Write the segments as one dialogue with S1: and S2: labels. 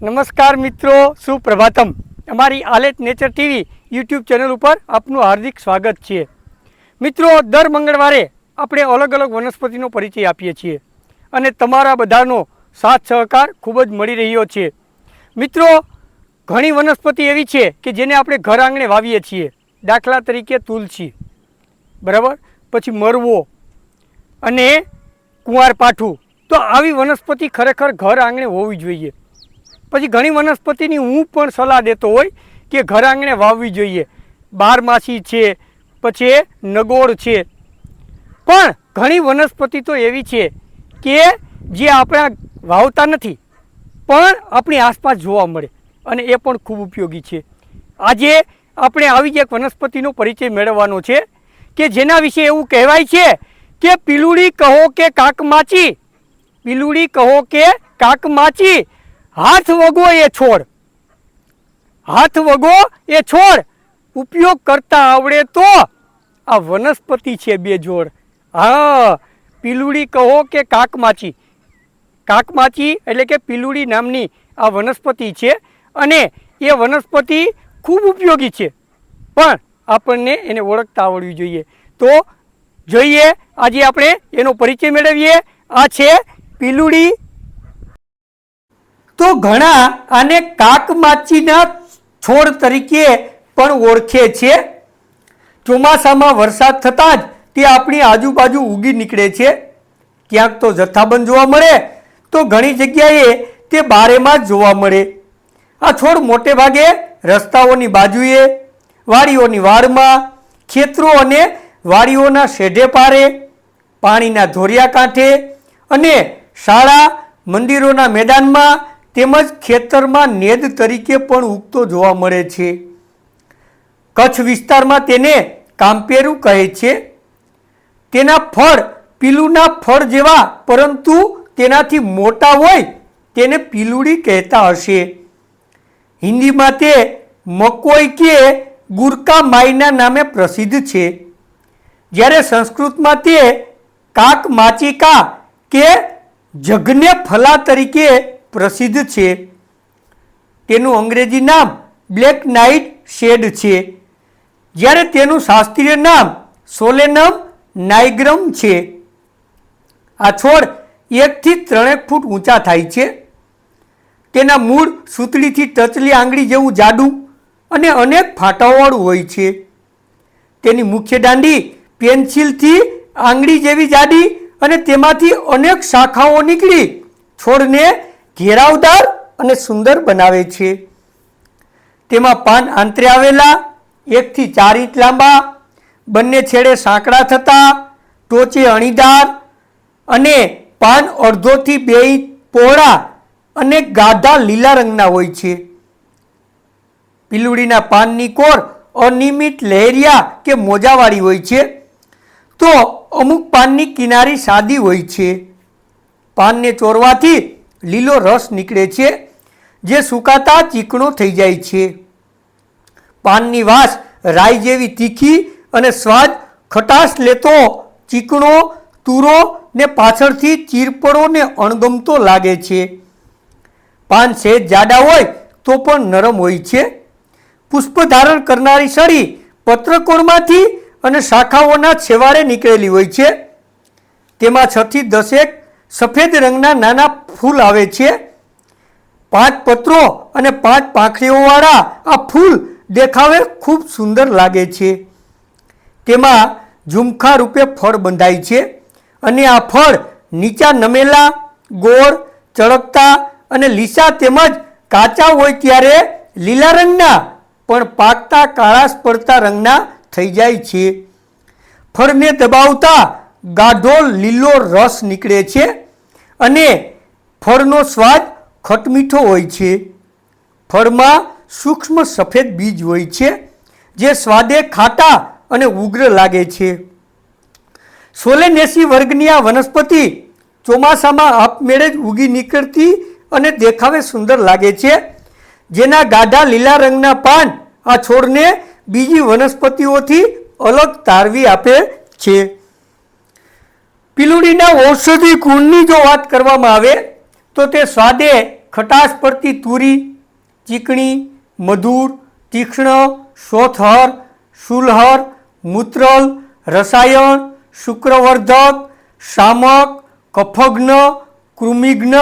S1: નમસ્કાર મિત્રો, સુપ્રભાતમ. અમારી આલેટ નેચર ટીવી યુટ્યુબ ચેનલ ઉપર આપનું હાર્દિક સ્વાગત છે. મિત્રો, દર મંગળવારે આપણે અલગ અલગ વનસ્પતિનો પરિચય આપીએ છીએ અને તમારા બધાનો સાથ સહકાર ખૂબ જ મળી રહ્યો છે. મિત્રો, ઘણી વનસ્પતિ એવી છે કે જેને આપણે ઘર આંગણે વાવીએ છીએ. દાખલા તરીકે તુલસી, બરાબર? પછી મરવો અને કુંવારપાઠું. તો આવી વનસ્પતિ ખરેખર ઘર આંગણે હોવી જોઈએ. પછી ઘણી વનસ્પતિની હું પણ સલાહ દેતો હોય કે ઘર આંગણે વાવવી જોઈએ. બારમાસી છે, પછી નગોળ છે. પણ ઘણી વનસ્પતિ તો એવી છે કે જે આપણા વાવતા નથી, પણ આપણી આસપાસ જોવા મળે અને એ પણ ખૂબ ઉપયોગી છે. આજે આપણે આવી જ એક વનસ્પતિનો પરિચય મેળવવાનો છે કે જેના વિશે એવું કહેવાય છે કે પીલુડી કહો કે કાકમાચી. પીલુડી કહો કે કાકમાચી. હાથ વગો એ છોડ. હાથ વગો એ છોડ. ઉપયોગ કરતા આવડે તો આ વનસ્પતિ છે બે જોડ. હા, પીલુડી કહો કે કાકમાચી. કાકમાચી એટલે કે પીલુડી નામની આ વનસ્પતિ છે અને એ વનસ્પતિ ખૂબ ઉપયોગી છે. પણ આપણને એને ઓળખતા આવડવી જોઈએ. તો જોઈએ, આજે આપણે એનો પરિચય મેળવીએ. આ છે પીલુડી તો ઘણા આને કાકમાચીના છોડ તરીકે પણ ઓળખે છે. ચોમાસામાં વરસાદ થતાં જ તે આપણી આજુબાજુ ઉગી નીકળે છે. ક્યાંક તો જથ્થાબંધ જોવા મળે, તો ઘણી જગ્યાએ તે બારેમાં જોવા મળે. આ છોડ મોટે ભાગે રસ્તાઓની બાજુએ, વાડીઓની વાડમાં, ખેતરો અને વાડીઓના શેઢે પારે, પાણીના ધોરિયા કાંઠે અને શાળા, મંદિરોના મેદાનમાં તેમજ ખેતરમાં નેદ તરીકે પણ ઉગતો જોવા મળે છે. કચ્છ વિસ્તારમાં તેને કામપેરું કહે છે. તેના ફળ પીલુના ફળ જેવા, પરંતુ તેનાથી મોટા હોય તેને પીલુડી કહેતા હશે. હિન્દીમાં તે મકોઈ કે ગુરકા માઈના નામે પ્રસિદ્ધ છે. જ્યારે સંસ્કૃતમાં તે કાક માચિકા કે જગને ફલા તરીકે પ્રસિદ્ધ છે. તેનું અંગ્રેજી નામ બ્લેક નાઇટ શેડ છે. જ્યારે તેનું શાસ્ત્રીય નામ સોલેનમ નાઇગ્રમ છે. આ છોડ એકથી ત્રણેક ફૂટ ઊંચા થાય છે. તેના મૂળ સૂતળીથી ટચલી આંગળી જેવું જાડું અને અનેક ફાટાવાળું હોય છે. તેની મુખ્ય દાંડી પેન્સિલથી આંગળી જેવી જાડી અને તેમાંથી અનેક શાખાઓ નીકળી છોડને ઘેરાવદાર અને સુંદર બનાવે છે. તેમાં પાન આંતરે આવેલા, એકથી ચાર ઇંચ લાંબા, બંને છેડે સાંકડા થતા, ટોચે અણીદાર અને પાન અડધોથી બે ઇંચ પહોળા અને ગાઢા લીલા રંગના હોય છે. પીલુડીના પાનની કોર અનિયમિત લહેરિયા કે મોજાવાળી હોય છે. તો અમુક પાનની કિનારી સાદી હોય છે. પાનને ચોરવાથી લીલો રસ નીકળે છે, જે સુકાતા ચીકણો થઈ જાય છે. પાનની વાસ રાઈ જેવી તીખી અને સ્વાદ ખટાશ લેતો ચીકણો, તુરો ને પાછળથી ચીરપડો ને અણગમતો લાગે છે. પાન સહેજ જાડા હોય તો પણ નરમ હોય છે. પુષ્પ ધારણ કરનારી સળી પત્રકોણમાંથી અને શાખાઓના છેવાડે નીકળેલી હોય છે. તેમાં છથી દસેક સફેદ રંગના નાના ફૂલ આવે છે. પાંચ પત્રો અને પાંચ પાંખડીઓવાળા આ ફૂલ દેખાવે ખૂબ સુંદર લાગે છે. તેમાં ઝુમખા રૂપે ફળ બંધાય છે અને આ ફળ નીચા નમેલા, ગોળ, ચળકતા અને લીસા તેમજ કાચા હોય ત્યારે લીલા રંગના પણ પાકતા કાળા પડતા રંગના થઈ જાય છે. ફળને દબાવતા ગાઢો લીલો રસ નીકળે છે અને ફળનો સ્વાદ ખટમીઠો હોય છે. ફળમાં સૂક્ષ્મ સફેદ બીજ હોય છે, જે સ્વાદે ખાટા અને ઉગ્ર લાગે છે. સોલેનેસી વર્ગની આ વનસ્પતિ ચોમાસામાં આપમેળે જ ઉગી નીકળતી અને દેખાવે સુંદર લાગે છે. જેના ગાઢા લીલા રંગના પાન આ છોડને બીજી વનસ્પતિઓથી અલગ તારવી આપે છે. પીલુડીના ઔષધિ ગુણની જો વાત કરવામાં આવે તો તે સ્વાદે ખટાશ પડતી તુરી, ચીકણી, મધુર, તીક્ષ્ણ શોથહર શુલહર મૂત્રલ, રસાયણ, શુક્રવર્ધક, શામક કફગ્ન કૃમિઘ્ન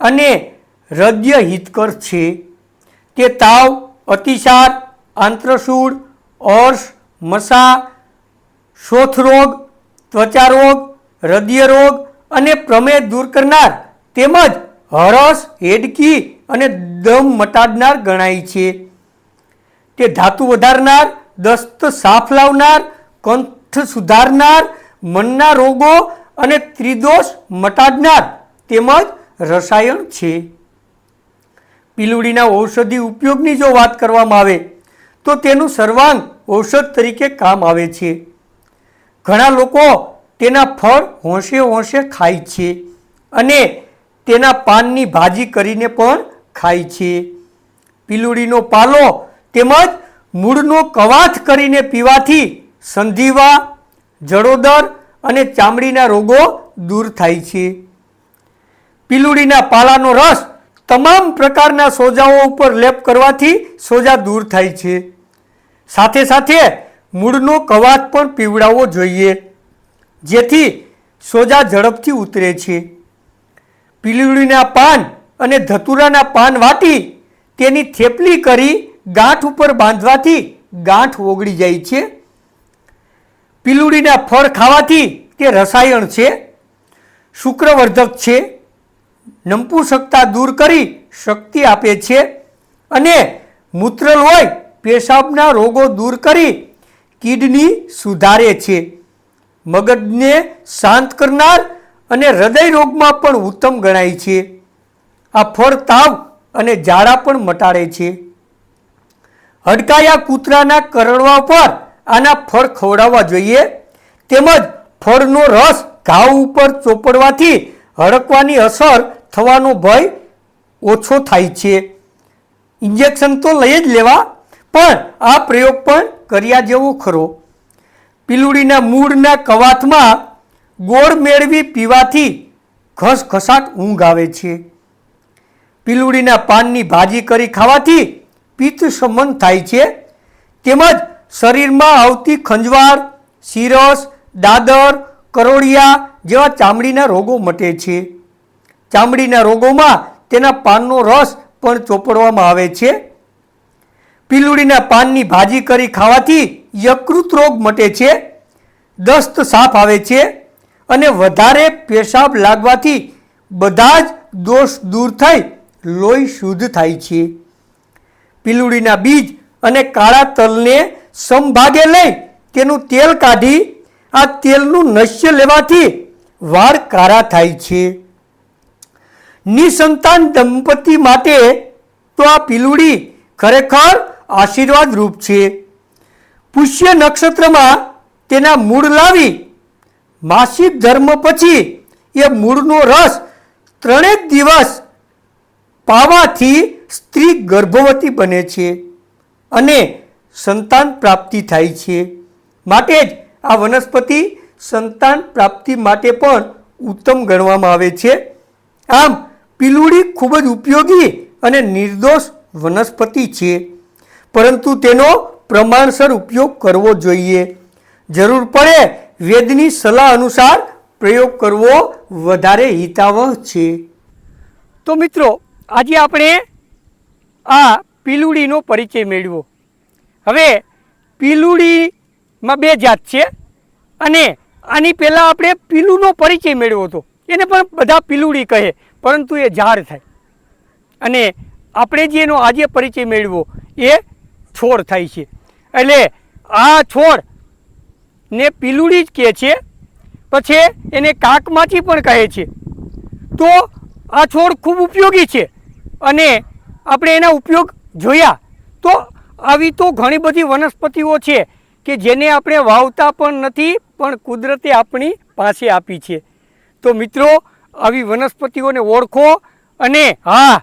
S1: અને હૃદય હિતકર છે. તે તાવ, અતિસાર, આંત્રશૂળ અર્ષ મસા, શોથરોગ, ત્વચારોગ, હૃદયરોગ અને પ્રમેહ દૂર કરનાર તેમજ હરસ, હેડકી અને દમ મટાડનાર ગણાય છે. તે ધાતુ વધારનાર, દસ્ત સાફ લાવનાર, કંઠ સુધારનાર, મનના રોગો અને ત્રિદોષ મટાડનાર તેમજ રસાયણ છે. પીલુડીના ઔષધિ ઉપયોગની જો વાત કરવામાં આવે, તો તેનું સર્વાંગ ઔષધ તરીકે કામ આવે છે. ઘણા લોકો તેના ફળ હોંશે હોંશે ખાય છે અને તેના પાનની ભાજી કરીને પણ ખાય છે. પીલુડીનો પાલો તેમજ મૂળનો કવાથ કરીને પીવાથી સંધિવા, જડોદર અને ચામડીના રોગો દૂર થાય છે. પીલુડીના પાલાનો રસ તમામ પ્રકારના સોજાઓ ઉપર લેપ કરવાથી સોજા દૂર થાય છે. સાથે સાથે મૂળનો કવાત પણ પીવડાવવો જોઈએ, જેથી સોજા ઝડપથી ઉતરે છે. પીલુડીના પાન અને ધતુરાના પાન વાટી તેની થેપલી કરી ગાંઠ ઉપર બાંધવાથી ગાંઠ ઓગળી જાય છે. પીલુડીના ફળ ખાવાથી તે રસાયણ છે, શુક્રવર્ધક છે, નંપુસકતા દૂર કરી શક્તિ આપે છે અને મૂત્રલ હોય પેશાબના રોગો દૂર કરી કિડની સુધારે છે. મગજને શાંત કરનાર અને હૃદય રોગમાં પણ ઉત્તમ ગણાય છે. આ ફળ તાવ અને ઝાડા પણ મટાડે છે. હડકાયા કૂતરાના કરડવા પર આના ફળ ખવડાવવા જોઈએ. તેમજ ફળનો રસ ઘાવ ઉપર ચોપડવાથી હડકવાની અસર થવાનો ભય ઓછો થાય છે. ઇન્જેક્શન તો લઈ જ લેવા, પણ આ પ્રયોગ પણ કર્યા જેવો ખરો. પીલુડીના મૂળના કવાથમાં ગોળ મેળવી પીવાથી ઘસઘસાટ ઊંઘ આવે છે. પીલુડીના પાનની ભાજી કરી ખાવાથી પિત્ત શમન થાય છે. તેમજ શરીરમાં આવતી ખંજવાળ, શીરસ, દાદર, કરોળિયા જેવા ચામડીના રોગો મટે છે. ચામડીના રોગોમાં તેના પાનનો રસ પણ ચોપડવામાં આવે છે. પીલુડીના પાનની ભાજી કરી ખાવાથી યકૃત રોગ મટે છે. દસ્ત સાફ આવે છે. અને વધારે પેશાબ લાગવાથી બધા જ દોષ દૂર થઈ લોહી શુદ્ધ થાય છે. પીલુડીના બીજ અને કાળા તલને સમભાગે લઈ તેનું તેલ કાઢી આ તેલનું નશ્ય લેવાથી વાળ કાળા થાય છે. નિસંતાન દંપતી માટે તો આ પીલુડી ખરેખર આશીર્વાદ રૂપ છે. પુષ્ય નક્ષત્રમાં તેના મૂળ લાવી માસિક ધર્મ પછી એ મૂળનો રસ ત્રણેક દિવસ પાવાથી સ્ત્રી ગર્ભવતી બને છે અને સંતાન પ્રાપ્તિ થાય છે. માટે જ આ વનસ્પતિ સંતાન પ્રાપ્તિ માટે પણ ઉત્તમ ગણવામાં આવે છે. આમ, પીલુડી ખૂબ જ ઉપયોગી અને નિર્દોષ વનસ્પતિ છે. પરંતુ તેનો પ્રમાણસર ઉપયોગ કરવો જોઈએ. જરૂર પડે વેદની સલાહ અનુસાર પ્રયોગ કરવો વધારે હિતાવહ છે. તો મિત્રો, આજે આપણે આ પીલુડીનો પરિચય મેળવ્યો. હવે પીલુડીમાં બે જાત છે અને આની પહેલાં આપણે પીલુનો પરિચય મેળવ્યો હતો. એને પણ બધા પીલુડી કહે, પરંતુ એ ઝાડ થાય. અને આપણે જે એનો આજે પરિચય મેળવ્યો એ છોડ થાય છે. એટલે આ છોડ ને પીલુડી જ કહે છે. પછી એને કાકમાચી પણ કહે છે. તો આ છોડ ખૂબ ઉપયોગી છે અને આપણે એના ઉપયોગ જોયા. તો આવી તો ઘણી બધી વનસ્પતિઓ છે કે જેને આપણે વાવતા પણ નથી, પણ કુદરતે આપણી પાસે આપી છે. તો મિત્રો, આવી વનસ્પતિઓને ઓળખો અને હા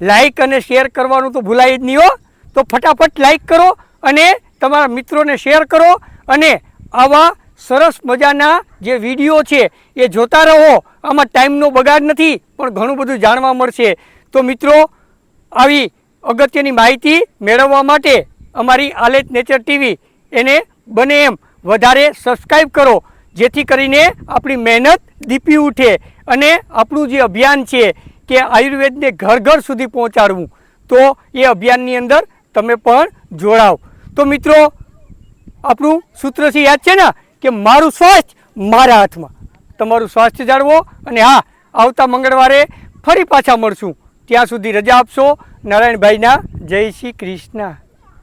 S1: લાઈક અને શેર કરવાનું તો ભૂલાય જ નહીં હો. તો ફટાફટ લાઈક કરો અને તમારા મિત્રોને શેર કરો. અને આવા સરસ મજાના જે વીડિયો છે એ જોતા રહો. આમાં ટાઈમનો બગાડ નથી, પણ ઘણું બધું જાણવા મળશે. તો મિત્રો, આવી અગત્યની માહિતી મેળવવા માટે અમારી આલેટ નેચર ટીવી એને બને એમ વધારે સબસ્ક્રાઈબ કરો, જેથી કરીને આપણી મહેનત દીપી ઉઠે અને આપણું જે અભિયાન છે કે આયુર્વેદને ઘર ઘર સુધી પહોંચાડવું, તો એ અભિયાનની અંદર તમે પણ જોડાવ. તો મિત્રો આપણું સૂત્ર છે યાદ છે ને? કે મારું સ્વાસ્થ્ય મારા હાથમાં. તમારું સ્વાસ્થ્ય જાળવો અને હા, આવતા મંગળવારે ફરી પાછા મળશું. ત્યાં સુધી રજા આપશો. નારાયણભાઈના જય શ્રી કૃષ્ણ.